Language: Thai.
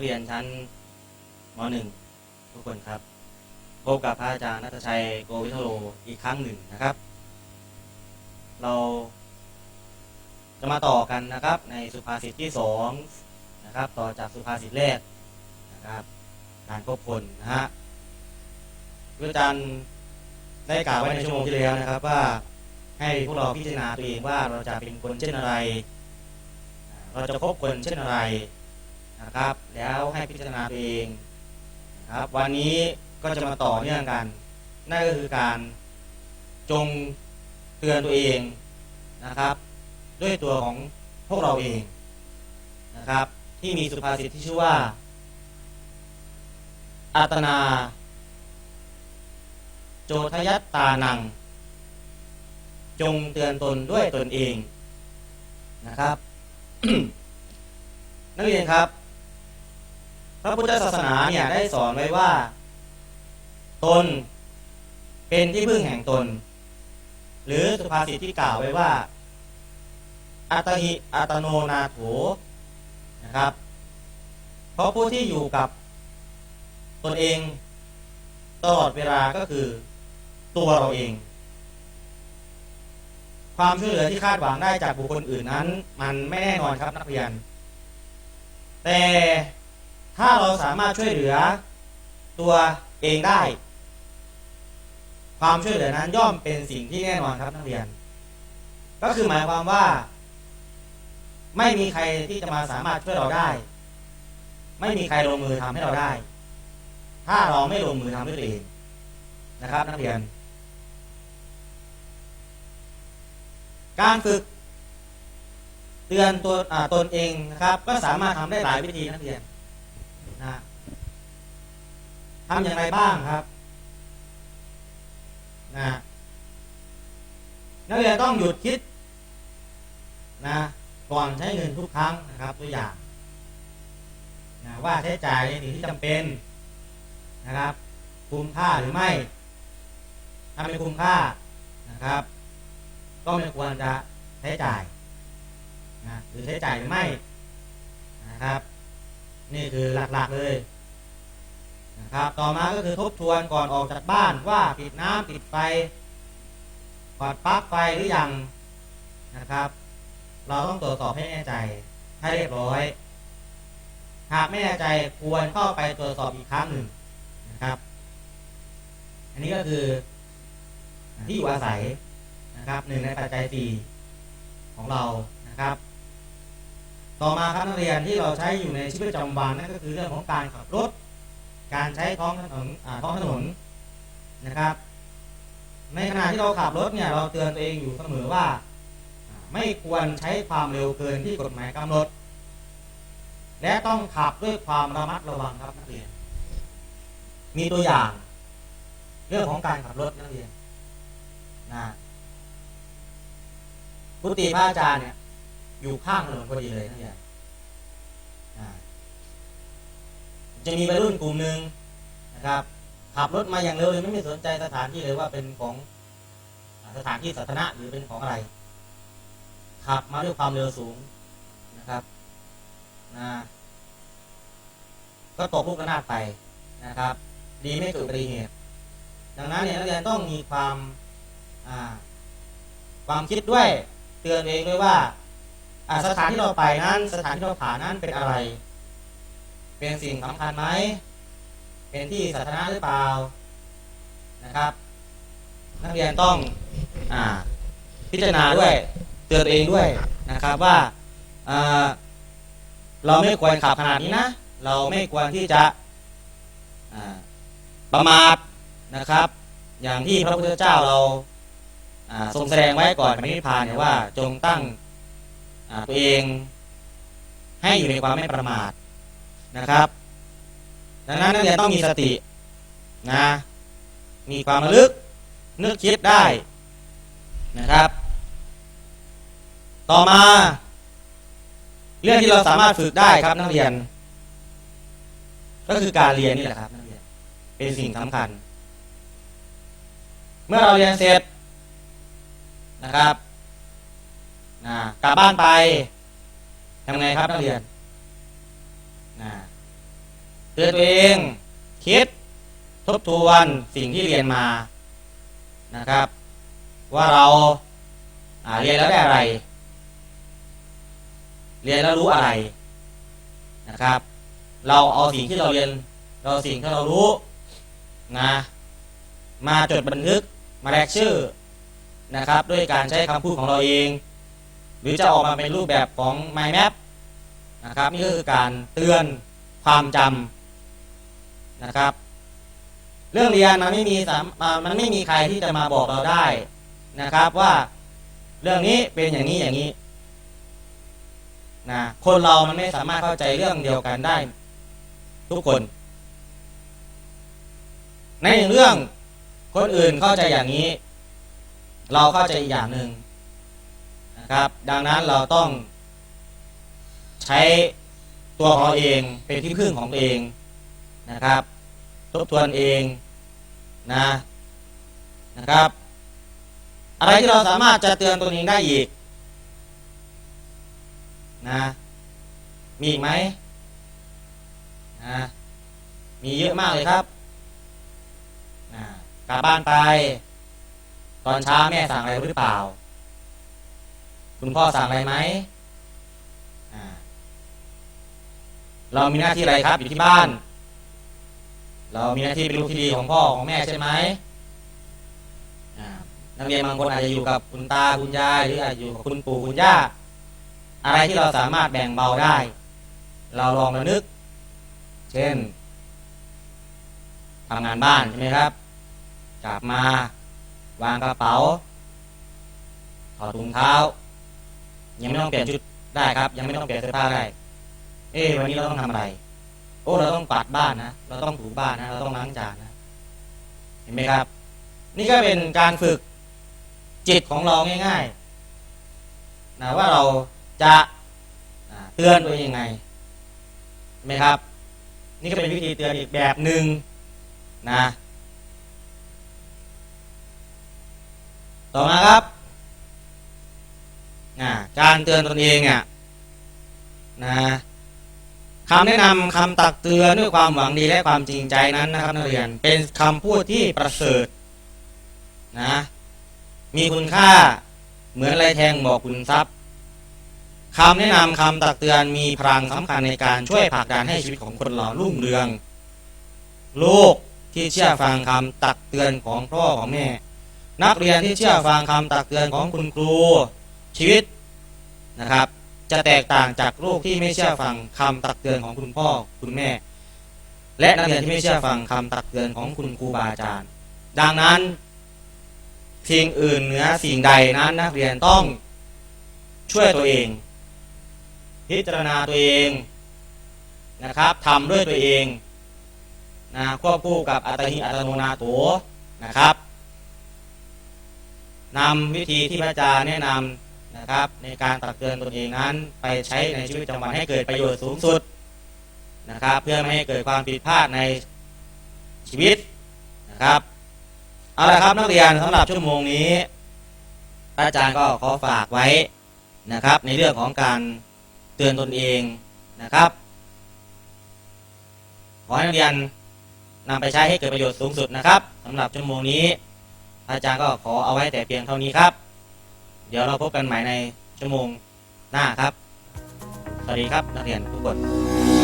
เรียนชั้นม .1 ทุกคนครับพบกับพระอาจารย์นัทชัยโกวิทโลอีกครั้งหนึ่งนะครับ เราจะมาต่อกันนะครับในสุภาษิตที่สองนะครับ ต่อจากสุภาษิตแรกนะครับการคบคนนะฮะพระอาจารย์ได้กล่าวไว้ในชั่วโมงที่แล้วนะครับว่าให้พวกเราพิจารณาตัวเองว่าเราจะเป็นคนเช่นอะไร เราจะคบคนเช่นอะไร นะครับ แล้วให้พิจารณาตัวเองนะครับ วันนี้ก็จะมาต่อเนื่องกัน นั่นก็คือการจงเตือนตัวเองนะครับ ด้วยตัวของพวกเราเองนะครับ ที่มีสุภาษิตที่ชื่อว่าอัตนา โจทยัตตานัง จงเตือนตนด้วยตนเองนะครับ นักเรียนครับ ระพุทธศาสนาเนี่ยได้สอนไว้ว่า ตนเป็นที่พึ่งแห่งตน หรือสุภาษิตที่กล่าวไว้ว่า อัตหิอัตโนนาโถนะครับ เพราะผู้ที่อยู่กับตนเองตลอดเวลาก็คือตัวเราเอง ความช่วยเหลือที่คาดหวังได้จากบุคคลอื่นนั้น มันไม่แน่นอนครับนักเรียน แต่ ถ้าเราสามารถช่วยเหลือตัวเองได้ ความช่วยเหลือนั้นย่อมเป็นสิ่งที่แน่นอนครับนักเรียน ก็คือหมายความว่า ไม่มีใครที่จะมาสามารถช่วยเราได้ ไม่มีใครลงมือทำให้เราได้ ถ้าเราไม่ลงมือทำด้วยตัวเองนะครับ นักเรียน การฝึกเตือนตัวตนเองนะครับ ก็สามารถทำได้หลายวิธีนักเรียน นะทำอย่างไรบ้างครับนะนักเรียนต้องหยุดคิดนะก่อนใช้เงินทุกครั้งนะครับ ตัวอย่างนะว่าใช้จ่ายในสิ่งที่จำเป็นนะครับ คุ้มค่าหรือไม่ถ้าไม่คุ้มค่านะครับ ก็ไม่ควรจะใช้จ่ายนะหรือใช้จ่ายหรือไม่นะครับ นี่คือหลักๆเลยนะครับต่อมาก็คือทบทวนก่อนออกจากบ้านว่าปิดน้ำปิดไฟปอดปลั๊กไฟหรือยังนะครับ เราต้องตรวจสอบให้แน่ใจให้เรียบร้อย หากไม่แน่ใจควรเข้าไปตรวจสอบอีกครั้งหนึ่งนะครับ อันนี้ก็คือที่อยู่อาศัยนะครับหนึ่งในปัจจัยสี่ของเรานะครับ ต่อมาครับนักเรียนที่เราใช้อยู่ในชีวิตประจำวันนั่นก็คือเรื่องของการขับรถ การใช้ท้องถนนท้องถนนนะครับ ในขณะที่เราขับรถเนี่ยเราเตือนตัวเองอยู่เสมอว่าอ่าไม่ควรใช้ความเร็วเกินที่กฎหมายกำหนด และต้องขับด้วยความระมัดระวังครับนักเรียน มีตัวอย่าง เรื่องของการขับรถนักเรียนนะกุฏิพระอาจารย์เนี่ย อยู่ข้างถนนพอดีเลยนักเรียนอ่าจะมีวัยรุ่นกลุ่มหนึ่งนะครับ ขับรถมาอย่างเร็วเลยไม่มีสนใจสถานที่เลยว่าเป็นของสถานที่สาธารณะหรือเป็นของอะไร ขับมาด้วยความเร็วสูงนะครับนะก็ตกลูกระนาดไปนะครับ ดีไม่เกิดอุบัติเหตุดังนั้นเนี่ยนักเรียนต้องมีความความคิดด้วย เตือนเองด้วยว่า สถานที่เราไปนั้นสถานที่เราผ่านนั้นเป็นอะไร เป็นสิ่งสำคัญไหม เป็นที่สาธารณะหรือเปล่านะครับ นักเรียนต้องอพิจารณาด้วยเตือนตัวเองด้วยนะครับว่าเราไม่ควรขับขนาดนี้นะ เราไม่ควรที่จะประมาทนะครับ อย่างที่พระพุทธเจ้าเราทรงแสดงไว้ก่อนปณิพานเนี่ยว่าจงตั้ง ตัวเองให้อยู่ในความไม่ประมาทนะครับ ดังนั้นนักเรียนต้องมีสตินะมีความระลึกนึกคิดได้นะครับ ต่อมา เรื่องที่เราสามารถฝึกได้ครับนักเรียน ก็คือการเรียนนี่แหละครับนักเรียนเป็นสิ่งสำคัญ เมื่อเราเรียนเสร็จนะครับ กลับบ้านไปทำไงครับนักเรียนนะเตือนตัวเองคิดทบทวนสิ่งที่เรียนมานะครับ ว่าเราอ่าเรียนแล้วได้อะไร เรียนแล้วรู้อะไรนะครับ เราเอาสิ่งที่เราเรียน เราสิ่งที่เรารู้นะมาจดบันทึกมาแรกชื่อนะครับ ด้วยการใช้คำพูดของเราเอง หรือจะออกมาเป็นรูปแบบของ mind map นะครับนี่ก็คือการเตือนความจำนะครับ เรื่องเรียนมันไม่มีสามมันไม่มีใครที่จะมาบอกเราได้นะครับว่าเรื่องนี้เป็นอย่างนี้อย่างนี้นะคนเรามันไม่สามารถเข้าใจเรื่องเดียวกันได้ ทุกคน ในหนึ่งเรื่องคนอื่นเข้าใจอย่างนี้ เราเข้าใจอีกอย่างหนึ่ง ครับ ดังนั้นเราต้องใช้ตัวเราเองเป็นที่พึ่งของตัวเองนะครับ ทบทวนเองนะนะครับ อะไรที่เราสามารถจะเตือนตัวเองได้อีกนะมีอีกไหมนะมีเยอะมากเลยครับนะกลับบ้านไป ตอนเช้าแม่สั่งอะไรหรือเปล่า คุณพ่อสั่งอะไรไหมเรามีหน้าที่อะไรครับ อยู่ที่บ้าน เรามีหน้าที่เป็นลูกที่ดีของพ่อของแม่ใช่ไหมนักเรียนบางคนอาจจะอยู่กับคุณตาคุณยายหรืออาจจะอยู่กับคุณปู่คุณย่าอะไรที่เราสามารถแบ่งเบาได้ เราลองระนึก เช่นทำงานบ้านใช่ไหมครับกลับมาวางกระเป๋าถอดถุงเท้า ยังไม่ต้องเปลี่ยนชุดได้ครับ ยังไม่ต้องเปลี่ยนเสื้อผ้าได้ เอ๊ะวันนี้เราต้องทำอะไร โอ้เราต้องกวาดบ้านนะเราต้องถูบ้านนะเราต้องล้างจานนะเห็นไหมครับ นี่ก็เป็นการฝึกจิตของเราง่ายๆนะว่าเราจะอ่าเตือนตัวเองยังไงเห็นไหมครับ นี่ก็เป็นวิธีเตือนอีกแบบหนึ่งนะ ต่อมาครับ นะการเตือนตนเองอะนะคำแนะนำคำตักเตือนด้วยความหวังดีและความจริงใจนั้นนะครับนักเรียนเป็นคำพูดที่ประเสริฐนะมีคุณค่าเหมือนไรแทงบอกคุณทรัพย์คำแนะนำคำตักเตือนมีพลังสำคัญในการช่วยผลักดันให้ชีวิตของคนเรารุ่งเรืองลูกที่เชื่อฟังคำตักเตือนของพ่อของแม่ นักเรียนที่เชื่อฟังคำตักเตือนของคุณครู ชีวิตนะครับ จะแตกต่างจากลูกที่ไม่เชื่อฟังคำตักเตือนของคุณพ่อคุณแม่ และนักเรียนที่ไม่เชื่อฟังคำตักเตือนของคุณครูบาอาจารย์ ดังนั้นสิ่งอื่นเหนือสิ่งใดนั้นนักเรียนต้องช่วยตัวเอง พิจารณาตัวเองนะครับทำด้วยตัวเองนะควบคู่กับอัตหิอัตโนนาโถนะครับนำวิธีที่พระอาจารย์แนะนำ นะครับ ในการตักเตือนตนเองนั้น ไปใช้ในชีวิตประจำวันให้เกิดประโยชน์สูงสุดนะครับ เพื่อไม่ให้เกิดความผิดพลาดในชีวิตนะครับเอาละครับนักเรียนสำหรับชั่วโมงนี้อาจารย์ก็ขอฝากไว้นะครับ ในเรื่องของการเตือนตนเองนะครับขอให้นักเรียนนำไปใช้ให้เกิดประโยชน์สูงสุดนะครับสำหรับชั่วโมงนี้ อาจารย์ก็ขอเอาไว้แต่เพียงเท่านี้ครับ เดี๋ยวเราพบกันใหม่ในชั่วโมงหน้าครับ สวัสดีครับนักเรียนทุกคน